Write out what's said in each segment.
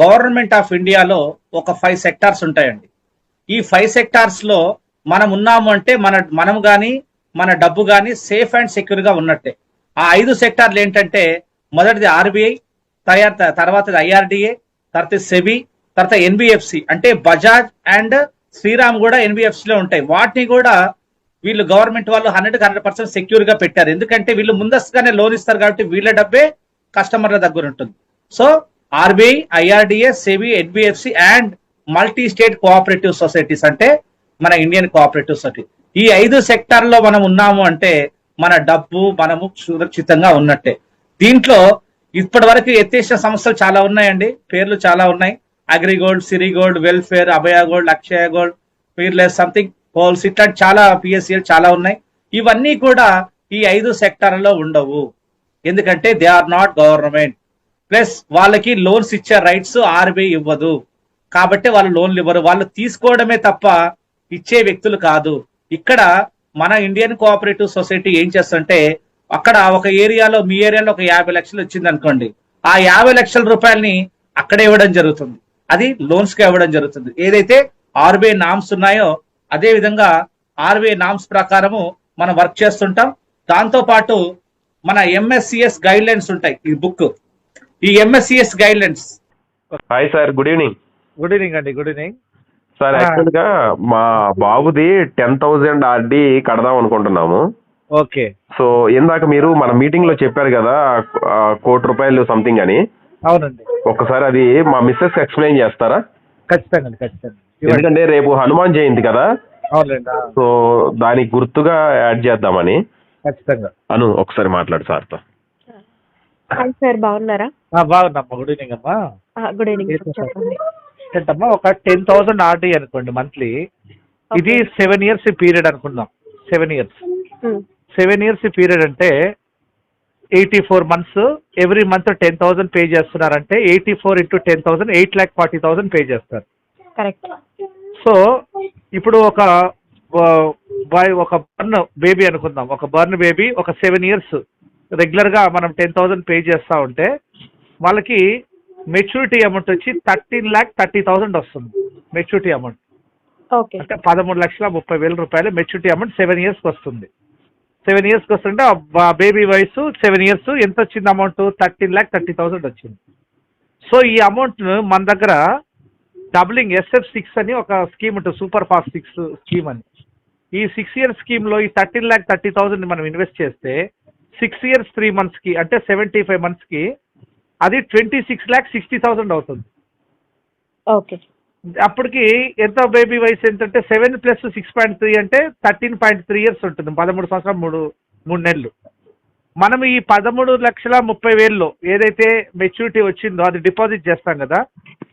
Government of ఇండియాలో ఒక five sectors ఉంటాయండి. ఈ ఫైవ్ సెక్టార్స్లో మనం ఉన్నాము అంటే మన మనం కానీ మన డబ్బు కానీ సేఫ్ అండ్ సెక్యూర్గా ఉన్నట్టే. ఆ ఐదు సెక్టార్లు ఏంటంటే మొదటిది ఆర్బీఐ తయారు తర్వాత ఐఆర్డిఏ తర్వాత సెబి తర్వాత ఎన్బిఎఫ్సి. అంటే బజాజ్ అండ్ శ్రీరామ్ కూడా ఎన్బిఎఫ్సి లో ఉంటాయి. వాటిని కూడా వీళ్ళు గవర్నమెంట్ వాళ్ళు హండ్రెడ్ హండ్రెడ్ పర్సెంట్ సెక్యూర్గా పెట్టారు. ఎందుకంటే వీళ్ళు ముందస్తుగానే లోన్ ఇస్తారు కాబట్టి వీళ్ళ డబ్బే కస్టమర్ల దగ్గర ఉంటుంది. So RBI IRDA SEBI NBFC and multi state cooperative societies అంటే మన ఇండియన్ కోఆపరేటివ్ సొసైటీ. ఈ ఐదు సెక్టార్లో మనం ఉన్నాము అంటే మన డబ్బు మనము సురక్షితంగా ఉన్నట్టే. దీంట్లో ఇప్పటి వరకు ఎత్తేసిన సంస్థలు చాలా ఉన్నాయండి. పేర్లు చాలా ఉన్నాయి. Agrigold Sirigold welfare Abhaya gold Akshaya gold Peerless something holes ఇట్లాంటి చాలా పిఎస్సీలు చాలా ఉన్నాయి. ఇవన్నీ కూడా ఈ ఐదు సెక్టార్లలో ఉండవు. ఎందుకంటే they are not government. Plus వాళ్ళకి లోన్స్ ఇచ్చే రైట్స్ ఆర్బీఐ ఇవ్వదు. కాబట్టి వాళ్ళు లోన్లు ఇవ్వరు. వాళ్ళు తీసుకోవడమే తప్ప ఇచ్చే వ్యక్తులు కాదు. ఇక్కడ మన ఇండియన్ కోఆపరేటివ్ సొసైటీ ఏం చేస్తుంటే అక్కడ ఒక ఏరియాలో మీ ఏరియాలో ఒక యాభై లక్షలు వచ్చింది అనుకోండి ఆ యాభై లక్షల రూపాయలని అక్కడే ఇవ్వడం జరుగుతుంది. అది లోన్స్కి ఇవ్వడం జరుగుతుంది. ఏదైతే ఆర్బీఐ నామ్స్ ఉన్నాయో అదే విధంగా ఆర్బీఐ నామ్స్ ప్రకారము మనం వర్క్ చేస్తుంటాం. దాంతో పాటు మన ఎంఎస్సిఎస్ గైడ్ లైన్స్ ఉంటాయి. ఈ బుక్ ఈ MSCS guide lines hi sir good evening good evening అండి. Good evening sir. యాక్చువల్గా మా బాబుది టెన్ థౌజండ్ ఆర్డి కడదాం అనుకుంటున్నాము. ఓకే. సో ఇందాక మీరు మన మీటింగ్లో చెప్పారు కదా కోటి రూపాయలు సంథింగ్ అని. అవునండి. ఒక్కసారి అది మా మిస్సెస్ ఎక్స్ప్లెయిన్ చేస్తారా? ఖచ్చితంగా అండి. ఖచ్చితంగా. ఎందుకంటే రేపు హనుమాన్ జయంతి కదా. అవునండి సో దానికి గుర్తుగా యాడ్ చేద్దామని. ఖచ్చితంగా. అను ఒకసారి మాట్లాడు సార్తో. హాయ్ సార్ బాగున్నారా? ఆ, బాగుందమ్మా గుడ్ ఈవినింగ్ అమ్మా. Good evening. చెప్పండి. ఏంటమ్మా ఒక టెన్ థౌసండ్ ఆర్డీ అనుకోండి మంత్లీ ఇది సెవెన్ ఇయర్స్ పీరియడ్ అనుకుందాం. Seven years. Seven years period అంటే eighty four months every month ten thousand pay చేస్తున్నారంటే eighty four into ten thousand eight lakh forty thousand pay చేస్తారు. Correct so ఇప్పుడు ఒక boy ఒక born baby అనుకుందాం. ఒక born baby ఒక సెవెన్ ఇయర్స్ రెగ్యులర్గా మనం టెన్ థౌసండ్ పే చేస్తూ ఉంటే వాళ్ళకి మెచ్యూరిటీ అమౌంట్ వచ్చి థర్టీన్ ల్యాక్ థర్టీ థౌసండ్ వస్తుంది మెచ్యూరిటీ అమౌంట్. ఓకే. అంటే పదమూడు లక్షల ముప్పై వేల రూపాయలు మెచ్యూరిటీ అమౌంట్ సెవెన్ ఇయర్స్కి వస్తుంది. సెవెన్ ఇయర్స్కి వస్తుంటే బేబీ వయసు సెవెన్ ఇయర్స్ ఎంత వచ్చింది amount? Thirteen lakh thirty thousand వచ్చింది. సో ఈ అమౌంట్ మన దగ్గర డబ్లింగ్ ఎస్ఎఫ్ సిక్స్ అని ఒక స్కీమ్ ఉంటుంది సూపర్ ఫాస్ట్ సిక్స్ స్కీమ్ అని. ఈ సిక్స్ ఇయర్స్ స్కీమ్లో ఈ థర్టీన్ ల్యాక్ థర్టీ థౌసండ్ మనం ఇన్వెస్ట్ చేస్తే సిక్స్ ఇయర్స్ త్రీ మంత్స్కి అంటే సెవెంటీ ఫైవ్ మంత్స్కి అది twenty six lakh sixty thousand అవుతుంది. ఓకే. అప్పటికి ఎంత బేబీ వయసు ఏంటంటే seven plus six point three అంటే థర్టీన్ పాయింట్ త్రీ ఇయర్స్ ఉంటుంది పదమూడు సంవత్సరాలు మూడు మూడు నెలలు. మనం ఈ పదమూడు లక్షల ముప్పై వేల్లో ఏదైతే మెచ్యూరిటీ వచ్చిందో అది డిపాజిట్ చేస్తాం కదా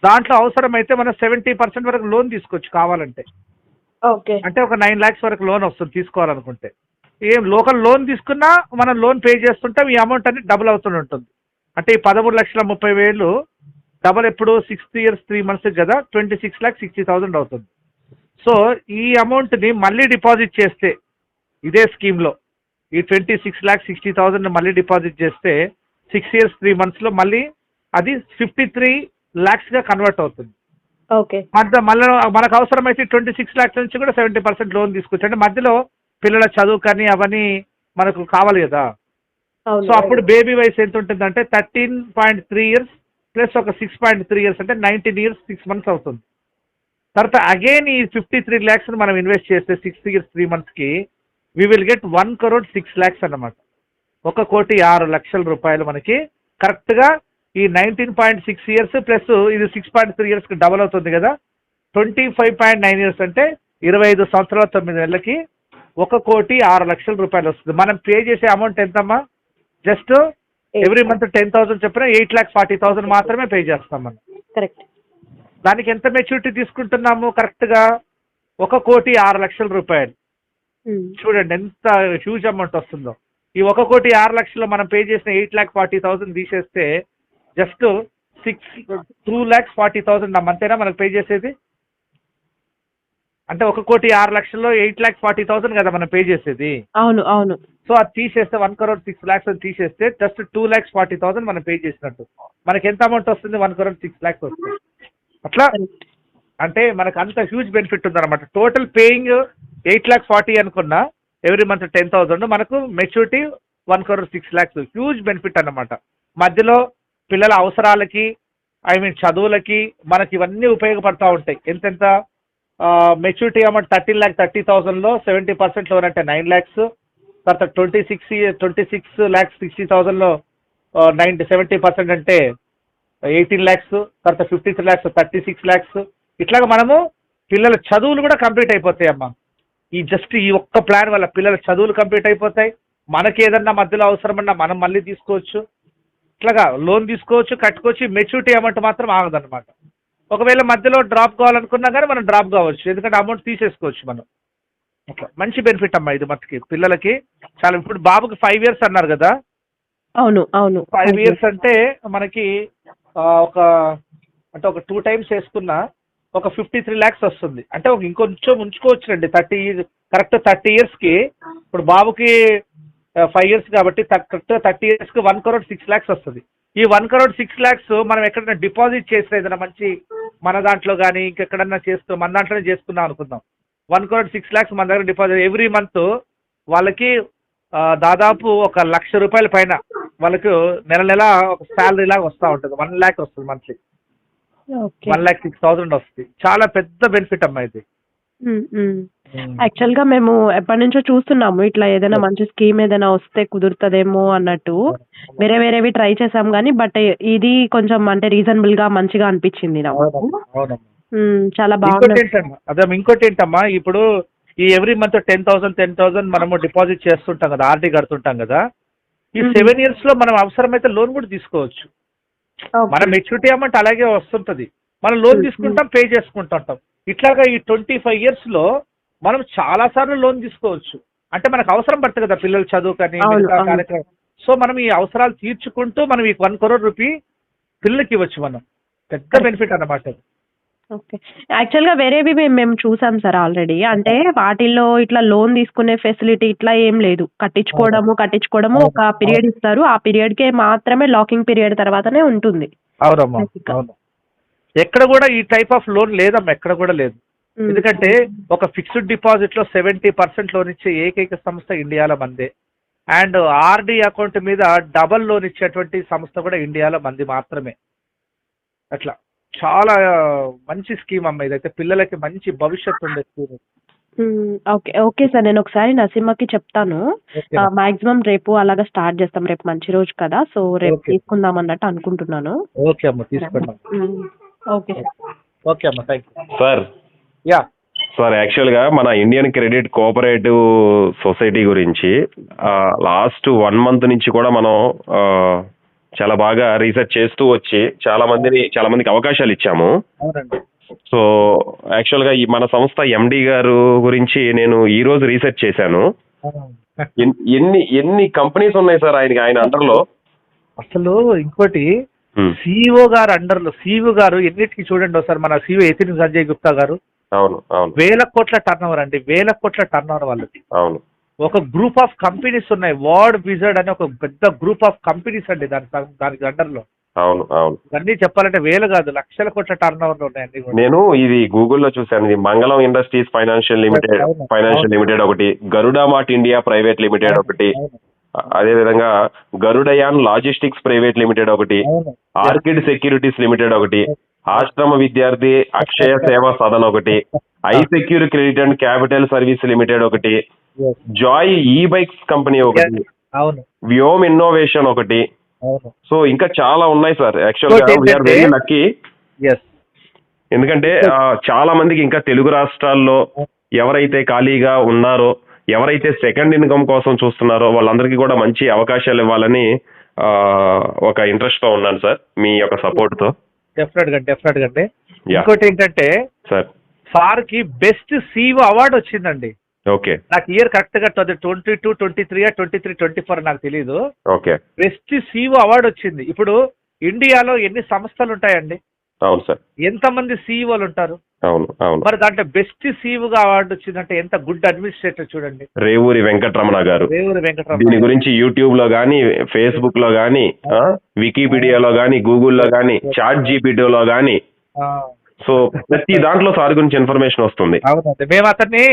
దాంట్లో అవసరమైతే మనం సెవెంటీ పర్సెంట్ వరకు లోన్ తీసుకోవచ్చు కావాలంటే. ఓకే. అంటే ఒక నైన్ ల్యాక్స్ వరకు లోన్ వస్తుంది తీసుకోవాలనుకుంటే. ఏం లోకల్ లోన్ తీసుకున్నా మనం లోన్ పే చేస్తుంటాం ఈ అమౌంట్ అనేది డబుల్ అవుతూనే ఉంటుంది. అంటే ఈ పదమూడు లక్షల ముప్పై వేలు డబల్ ఎప్పుడు సిక్స్త్ ఇయర్స్ త్రీ మంత్స్ కదా twenty six lakh sixty thousand అవుతుంది. సో ఈ అమౌంట్ని మళ్ళీ డిపాజిట్ చేస్తే ఇదే స్కీమ్లో ఈ twenty six lakh sixty thousand మళ్ళీ డిపాజిట్ చేస్తే సిక్స్ ఇయర్స్ త్రీ మంత్స్లో మళ్ళీ అది ఫిఫ్టీ త్రీ ల్యాక్స్గా కన్వర్ట్ అవుతుంది. ఓకే. మధ్య మళ్ళీ మనకు అవసరమైతే ట్వంటీ సిక్స్ ల్యాక్స్ నుంచి కూడా సెవెంటీ పర్సెంట్ లోన్ తీసుకోవచ్చు అంటే మధ్యలో పిల్లల చదువు కానీ అవన్నీ మనకు కావాలి కదా. సో అప్పుడు బేబీ వయసు ఎంత ఉంటుందంటే thirteen point three years plus ఒక సిక్స్ పాయింట్ త్రీ ఇయర్స్ అంటే నైన్టీన్ ఇయర్స్ సిక్స్ మంత్స్ అవుతుంది. తర్వాత అగైన్ ఈ ఫిఫ్టీ త్రీ ల్యాక్స్ మనం ఇన్వెస్ట్ చేస్తే సిక్స్ ఇయర్స్ త్రీ మంత్స్కి we will get one crore six lakhs అన్నమాట. ఒక కోటి ఆరు లక్షల రూపాయలు మనకి కరెక్ట్గా ఈ nineteen point six years plus ఇది సిక్స్ పాయింట్ త్రీ ఇయర్స్కి డబల్ అవుతుంది కదా. Twenty five point nine years అంటే ఇరవై ఐదు సంవత్సరాల తొమ్మిది నెలలకి ఒక కోటి ఆరు లక్షల రూపాయలు వస్తుంది. మనం పే చేసే అమౌంట్ ఎంతమ్మా? Just every month ten thousand చెప్పిన ఎయిట్ ల్యాక్ ఫార్టీ థౌసండ్ మాత్రమే పే చేస్తాం మనం. కరెక్ట్ దానికి ఎంత మెచ్యూరిటీ తీసుకుంటున్నాము కరెక్ట్గా ఒక కోటి ఆరు లక్షల రూపాయలు. చూడండి ఎంత హ్యూజ్ అమౌంట్ వస్తుందో. ఈ ఒక కోటి ఆరు లక్షలు మనం పే చేసిన ఎయిట్ ల్యాక్ ఫార్టీ థౌసండ్ తీసేస్తే just six two lakhs forty thousand అంతేనా మనకు పే చేసేది? అంటే ఒక కోటి ఆరు లక్షల్లో ఎయిట్ ల్యాక్ ఫార్టీ థౌసండ్ కదా మనం పే చేసేది. అవును అవును. సో అది తీసేస్తే వన్ కరోడ్ సిక్స్ ల్యాక్స్ అని తీసేస్తే just two lakhs forty thousand మనం పే చేసినట్టు. మనకి ఎంత అమౌంట్ వస్తుంది? వన్ కరోడ్ సిక్స్ ల్యాక్స్ వస్తుంది. అట్లా అంటే మనకు అంత హ్యూజ్ బెనిఫిట్ ఉందన్నమాట. Total paying eight lakh forty అనుకున్నా ఎవ్రీ మంత్ టెన్ థౌసండ్. మనకు maturity one crore six lakhs huge benefit అన్నమాట. మధ్యలో పిల్లల అవసరాలకి ఐ మీన్ చదువులకి మనకి ఇవన్నీ ఉపయోగపడతా ఉంటాయి. ఎంతెంత maturity amount thirteen lakh thirty థౌసండ్లో seventy percent loan అంటే నైన్ ల్యాక్స్ తర్వాత twenty six twenty six lakhs sixty థౌసండ్లో ninety seventy percent అంటే ఎయిటీన్ ల్యాక్స్ తర్వాత fifty three lakhs thirty six lakhs ఇట్లాగా మనము పిల్లల చదువులు కూడా కంప్లీట్ అయిపోతాయి అమ్మా. ఈ జస్ట్ ఈ ఒక్క ప్లాన్ వల్ల పిల్లల చదువులు కంప్లీట్ అయిపోతాయి. మనకి ఏదన్నా మధ్యలో అవసరమన్నా మనం మళ్ళీ తీసుకోవచ్చు. ఇట్లాగా లోన్ తీసుకోవచ్చు కట్టుకోవచ్చు. మెచ్యూరిటీ అమౌంట్ మాత్రం ఆగదన్నమాట. ఒకవేళ మధ్యలో డ్రాప్ కావాలనుకున్నా కానీ మనం డ్రాప్ కావచ్చు. ఎందుకంటే అమౌంట్ తీసేసుకోవచ్చు మనం. అట్లా మంచి బెనిఫిట్ అమ్మా ఇది మట్టుకి. పిల్లలకి చాలా ఇప్పుడు బాబుకి ఫైవ్ ఇయర్స్ అన్నారు కదా? అవును అవును. ఫైవ్ ఇయర్స్ అంటే మనకి ఒక అంటే ఒక టూ టైమ్స్ వేసుకున్నా ఒక ఫిఫ్టీ త్రీ ల్యాక్స్ వస్తుంది. అంటే ఒక ఇంకొంచెం ఉంచుకోవచ్చునండి. థర్టీ కరెక్ట్ థర్టీ ఇయర్స్కి ఇప్పుడు బాబుకి ఫైవ్ ఇయర్స్ కాబట్టి కరెక్ట్ థర్టీ ఇయర్స్కి వన్ కరోడ్ సిక్స్ ల్యాక్స్ వస్తుంది. ఈ వన్ కరోడ్ సిక్స్ ల్యాక్స్ మనం ఎక్కడైనా డిపాజిట్ చేస్తే ఏదైనా మంచి మన దాంట్లో కానీ ఇంకెక్కడన్నా చేస్తూ మన దాంట్లోనే చేసుకుందాం అనుకుందాం. వన్ కరోడ్ సిక్స్ ల్యాక్స్ మన దగ్గర డిపాజిట్ ఎవ్రీ మంత్ వాళ్ళకి దాదాపు ఒక లక్ష రూపాయల పైన వాళ్ళకు నెల నెల ఒక శాలరీ లాగా వస్తూ ఉంటుంది. వన్ ల్యాక్ వస్తుంది monthly. One lakh six thousand వస్తుంది. చాలా పెద్ద బెనిఫిట్ అమ్మా ఇది. యాక్చువల్గా మేము ఎప్పటి నుంచో చూస్తున్నాము. ఇట్లా ఏదైనా మంచి స్కీమ్ ఏదైనా వస్తే కుదురుతుందేమో అన్నట్టు. వేరే వేరేవి ట్రై చేసాం కానీ బట్ ఇది కొంచెం అంటే రీజనబుల్గా మంచిగా అనిపించింది నాకు. చాలా ఇంకోటి బాగుంది ఏంటమ్మా? అదే ఇంకోటి ఏంటమ్మా? ఇప్పుడు ఈ every month ten thousand ten thousand మనము డిపాజిట్ చేస్తుంటాం కదా ఆర్డీ కడుతుంటాం కదా. ఈ. సెవెన్ ఇయర్స్లో మనం అవసరమైతే లోన్ కూడా తీసుకోవచ్చు. ఓకే. మన మెచ్యూరిటీ అమౌంట్ అలాగే వస్తుంటది. మనం లోన్. తీసుకుంటాం పే చేసుకుంటుంటాం. ఇట్లాగా ఈ ట్వంటీ ఫైవ్ ఇయర్స్లో మనం చాలా సార్లు లోన్ తీసుకోవచ్చు. అంటే మనకు అవసరం పడుతుంది కదా పిల్లలు చదువు కానీ. కార్యక్రమం. సో మనం ఈ అవసరాలు తీర్చుకుంటూ మనం ఈ వన్ కరోడ్ రూపీ పిల్లలకి ఇవ్వచ్చు మనం. పెద్ద. బెనిఫిట్ అన్నమాట అది. ఓకే యాక్చువల్గా వేరేవి మేము మేము చూసాం సార్ ఆల్రెడీ అంటే వాటిల్లో ఇట్లా లోన్ తీసుకునే ఫెసిలిటీ ఇట్లా ఏం లేదు. కట్టించుకోవడము కట్టించుకోవడము ఒక పీరియడ్ ఇస్తారు. ఆ పీరియడ్ కే మాత్రమే లాకింగ్ పీరియడ్ తర్వాతనే ఉంటుంది. అవునమ్మా. ఎక్కడ కూడా ఈ టైప్ ఆఫ్ లోన్ లేదమ్మా. ఎక్కడ కూడా లేదు. ఎందుకంటే ఒక ఫిక్స్డ్ డిపాజిట్లో సెవెంటీ పర్సెంట్ లోన్ ఇచ్చే ఏకైక సంస్థ ఇండియాలో మందే. అండ్ ఆర్డి అకౌంట్ మీద డబల్ లోన్ ఇచ్చేటువంటి సంస్థ కూడా ఇండియాలో మంది మాత్రమే. అట్లా. చాలా మంచి స్కీమ్ అమ్మ ఇదైతే. పిల్లలకి మంచి భవిష్యత్తు ఉండే స్కీమ్. Okay okay sir. నేను ఒకసారి నసీమకి చెప్తాను. మాక్సిమం రేపు అలాగా స్టార్ట్ చేస్తాం. రేపు మంచి రోజు కదా. సో రేపు. తీసుకుందాం అన్నట్టు అనుకుంటున్నాను. ఓకే అమ్మ తీసుకోండి మ్మ్. Okay sir. ఓకే అమ్మ thank you sir yeah. Sir యాక్చువల్గా మన ఇండియన్ క్రెడిట్ కోఆపరేటివ్ సొసైటీ గురించి లాస్ట్ వన్ మంత్ నుంచి కూడా మనం చాలా బాగా రీసెర్చ్ చేస్తూ వచ్చి చాలా మందిని చాలా మందికి అవకాశాలు ఇచ్చాము. సో యాక్చువల్గా ఈ మన సంస్థ ఎండి గారు గురించి నేను ఈ రోజు రీసెర్చ్ చేశాను. ఎన్- ఎన్ని ఎన్ని కంపెనీస్ ఉన్నాయి సార్ ఆయనకి ఆయన అండర్లో? అసలు ఇంకోటి సిఇఓ గారు అండర్లో సిఇఓ గారు ఎన్నిటికి చూడండి ఒకసారి మన సిఇఓ ఎతిన్ సంజయ్ గుప్తా గారు. అవును అవును. వేల కోట్ల టర్న్ ఓవర్ అండి. వేల కోట్ల టర్న్ ఓవర్ వాళ్ళకి అవును. ఒక గ్రూప్ ఆఫ్ కంపెనీస్ ఉన్నాయి. వర్డ్ విజర్డ్ అనే ఒక పెద్ద గ్రూప్ ఆఫ్ కంపెనీస్ అండి దాని దానికి అండర్లో అవును అవును. ఇవన్నీ చెప్పాలంటే వేలు కాదు. లక్షల కోట్ల టర్న్ ఓవర్లు ఉన్నాయి అన్ని కూడా నేను ఇది గూగుల్లో చూశాను. ఇది Mangalam industries financial limited financial. Limited ఒకటి Garuda mart India private limited ఒకటి అవును, అదే విధంగా గరుడయాన్ లాజిస్టిక్స్ ప్రైవేట్ లిమిటెడ్ ఒకటి ఆర్కిడ్ సెక్యూరిటీస్ లిమిటెడ్ ఒకటి ఆశ్రమ విద్యార్థి అక్షయ సేవా సదన్ ఒకటి I secure credit and capital service limited ఒకటి. జాయ్ ఈ బైక్స్ కంపెనీ ఒకటి వ్యోమ్ ఇన్నోవేషన్ ఒకటి. సో ఇంకా చాలా ఉన్నాయి సార్. యాక్చువల్గా ఇంకోటి వీఆర్ వెరీ లక్కీ ఎందుకంటే చాలా మందికి ఇంకా తెలుగు రాష్ట్రాల్లో ఎవరైతే ఖాళీగా ఉన్నారో ఎవరైతే సెకండ్ ఇన్కమ్ కోసం చూస్తున్నారో వాళ్ళందరికీ కూడా మంచి అవకాశాలు ఇవ్వాలని ఒక ఇంట్రెస్ట్తో ఉన్నాను సార్ మీ యొక్క సపోర్ట్తో. డెఫినెట్గా డెఫినెట్గా అండి ఇంకోటి ఏంటంటే సార్. సార్కి బెస్ట్ సిఇఓ అవార్డు వచ్చిందండి. ఓకే నాకు ఇయర్ కరెక్ట్గా twenty two twenty three twenty three twenty four నాకు తెలియదు ఓకే బెస్ట్ సిఇఓ అవార్డు వచ్చింది. ఇప్పుడు ఇండియాలో ఎన్ని సంస్థలు ఉంటాయండి? అవును సార్. ఎంతమంది సీఈఓలు ఉంటారు? అవును అవును. మరి దాంట్లో బెస్ట్ సీవ్గా అవార్డు వచ్చిందంటే ఎంత గుడ్ అడ్మినిస్ట్రేటర్ చూడంండి. రేవూరి వెంకటరమణ గారు. రేవూరి దీని గురించి యూట్యూబ్లో గానీ ఫేస్బుక్లో గానీ ఆ, వికీపీడియాలో గానీ గూగుల్లో గానీ చాట్ జీపీటీలో గానీ. ఆ, సో ప్రతి దాంట్లో సార్ గురించి ఇన్ఫర్మేషన్ వస్తుంది. అవునండి. మేము అతన్ని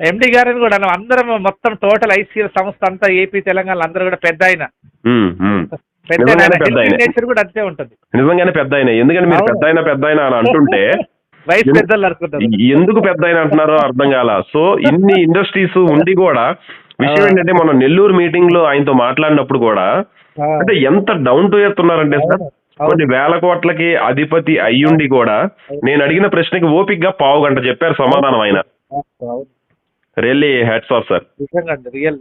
ఎండి గారిని కూడా అన్నాం. అందరం మొత్తం టోటల్ ఐసీఎల్ సంస్థ అంతా ఏపీ తెలంగాణ అందరూ కూడా పెద్ద ఆయన. ఉమ్, ఉమ్. పెద్ద నిజంగానే పెద్ద ఆయన. నేచర్ కూడా అంతే ఉంటుంది. నిజంగానే పెద్ద ఆయన. ఎందుకంటే మీరు అవును. పెద్ద ఆయన పెద్ద ఆయన అని అంటుంటే ఎందుకు పెద్ద ఆయన అంటున్నారో అర్థం కాల. సో ఇన్ని ఇండస్ట్రీస్ ఉండి కూడా విషయం. ఏంటంటే మనం నెల్లూరు మీటింగ్లో ఆయనతో మాట్లాడినప్పుడు కూడా అంటే ఎంత డౌన్ టు ఎర్త్ ఉన్నారంటే సార్. కొన్ని వేల కోట్లకి అధిపతి అయ్యుండి కూడా నేను అడిగిన ప్రశ్నకి ఓపిక్గా పావు గంట చెప్పారు సమాధానం ఆయన. Really hats off sir real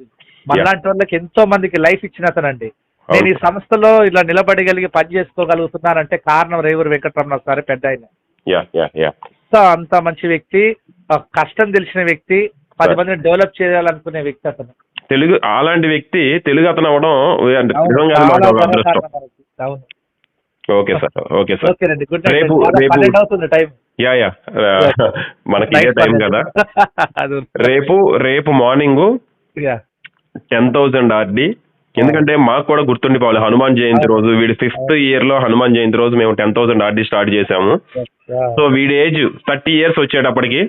మనలాంటి వాళ్ళకి ఎంతో మందికి లైఫ్ ఇచ్చిన అతనండి నేను ఈ సంస్థలో ఇలా నిలబడగలిగి పని చేసుకోగలుగుతున్నానంటే కారణం రేవూరు వెంకటరమణ సార్ పెద్ద ఆయన యా యా యా సో అంత మంచి వ్యక్తి కష్టం తెలిసిన వ్యక్తి పది. మందిని డెవలప్ చేయాలనుకునే వ్యక్తి అతను. తెలుగు అలాంటి వ్యక్తి తెలుగు అతను. అవును. ఓకే సార్ ఓకే సార్ రేపు- రేపు- యా యా మనకి ఇదే టైం కదా. రేపు రేపు మార్నింగ్ టెన్ థౌసండ్ ఆర్డి ఎందుకంటే మాకు కూడా గుర్తుండిపోవాలి. హనుమాన్ జయంతి రోజు వీడి ఫిఫ్త్ ఇయర్లో హనుమాన్ జయంతి రోజు మేము టెన్ థౌసండ్ ఆర్డి స్టార్ట్ చేసాము సో వీడి ఏజ్ థర్టీ ఇయర్స్ వచ్చేటప్పటికి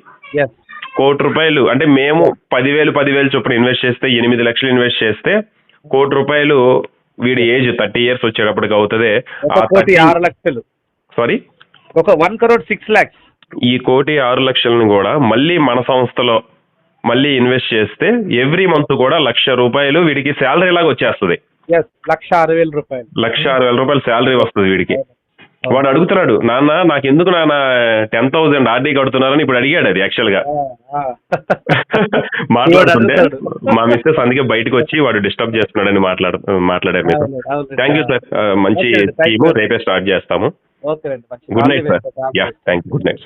కోటి రూపాయలు అంటే మేము పదివేలు పదివేలు చొప్పున ఇన్వెస్ట్ చేస్తే ఎనిమిది లక్షలు ఇన్వెస్ట్ చేస్తే కోటి రూపాయలు వీడి ఏజ్ థర్టీ ఇయర్స్ వచ్చేటప్పటికి అవుతుంది. ఆరు లక్షలు. సారీ ఒక వన్ కరోడ్ సిక్స్ లాక్స్ ఈ కోటి ఆరు లక్షలను కూడా మళ్ళీ మన సంస్థలో మళ్ళీ ఇన్వెస్ట్ చేస్తే ఎవ్రీ మంత్ కూడా లక్ష రూపాయలు వీడికి శాలరీ లాగా వచ్చేస్తుంది. లక్ష ఆరు వేల రూపాయలు. లక్ష ఆరు వేల రూపాయలు శాలరీ వస్తుంది వీడికి. వాడు అడుగుతున్నాడు నాన్న నాకు ఎందుకు నాన్న టెన్ థౌసండ్ ఆర్డీ కడుతున్నారని ఇప్పుడు అడిగాడు అది యాక్చువల్గా. మాట్లాడుతుంటే. మా మిస్సెస్ అందుకే బయటకు వచ్చి వాడు డిస్టర్బ్ చేస్తున్నాడని మాట్లాడు మాట్లాడారు మీరు. థ్యాంక్ యూ సార్ మంచి. స్కీము రేపే స్టార్ట్ చేస్తాము. Good night sir. Yeah thank you good night